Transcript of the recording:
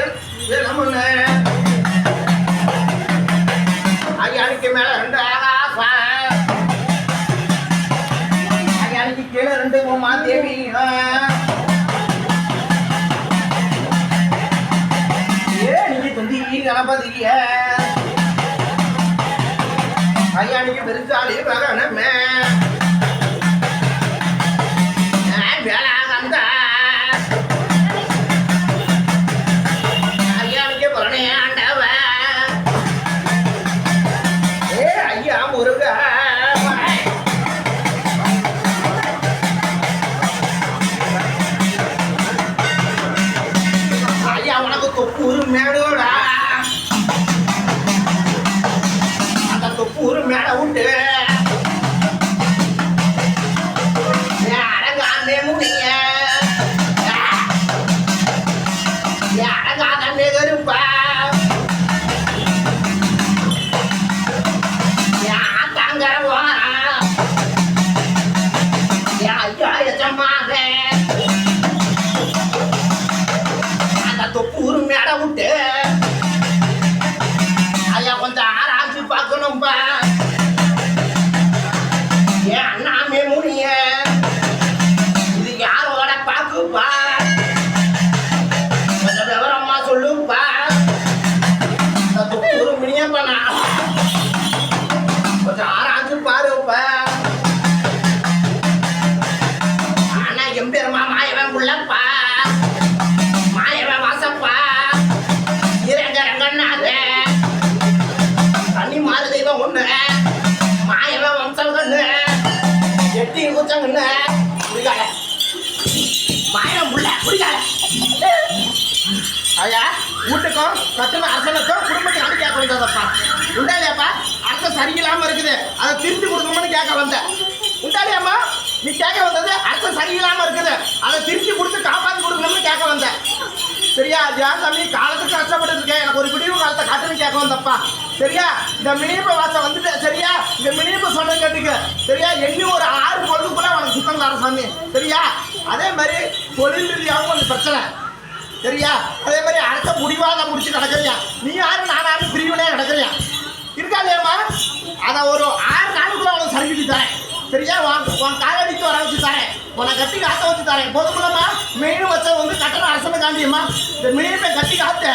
சாச்சாரல வேல்- மேல ரெண்டு ஆகாசம் கல்யாணிக்கு கீழே ரெண்டு உமா தேவி கணபதிய கல்யாணிக்கு பெருசாலி ತುಪ್ಪೂರು ಮೇಡೋಡ ಅಂತ ತುಪ್ಪೂರು ಮೇಡ ಉಂಟು ಯಾರಗಾನೆ ಮುನಿಯ ಯಾರಗಾನೆ ಗರುಪ ಯಾ ತಂಗರ ಯಾ ಯಾ ಯಜಮಾ ಅಂತ எட்டி குச்சம் என்ன? குடிக்கால மாயவன் புள்ள குடிக்காத ஐயா வீட்டுக்கும் கட்டுன அரசனுக்கும் குடும்பத்துக்கு அடி கேட்க வந்ததப்பா உண்டாலியாப்பா அரசன் சரியில்லாம இருக்குது. அதை திருப்பி கொடுக்கணும்னு கேட்க வந்தேன் உண்டாலியாம்மா நீ கேட்க வந்தது அரசன் சரியில்லாம இருக்குது. அதை திருப்பி கொடுத்து காப்பாற்றி கொடுக்கணும்னு கேட்க வந்தேன் சரியா ஜான் தம்பி காலத்துக்கு கஷ்டப்பட்டு இருக்கேன். எனக்கு ஒரு காலத்தை காட்டுன்னு கேட்க வந்தப்பா சரியா? இந்த மினிப்பு வாசம் வந்துட்டு சரியா? இந்த மினிப்பு சொன்னது கேட்டுக்க. சரியா? எண்ணி ஒரு ஆறு பொழுதுக்குள்ள உனக்கு சுத்தம் தர சாமி. சரியா? அதே மாதிரி தொழில் ரீதியாகவும் கொஞ்சம் பிரச்சனை. சரியா? அதே மாதிரி அடுத்த முடிவாக முடிச்சு நடக்கிறியா? நீ யாரு நான் யாரும் பிரிவினே நடக்கிறியா? இருக்கா இல்லையாம்மா? அதை ஒரு ஆறு நாளுக்குள்ள உனக்கு சர்வீஸ் தரேன். சரியா? உன் காலடிக்கு வர வச்சு தரேன். உன்னை கட்டி காத்த வச்சு தரேன். போதுக்குள்ளம்மா மெயின் வச்ச வந்து கட்டணம் அரசனை காண்டியம்மா இந்த மெயினை கட்டி காத்த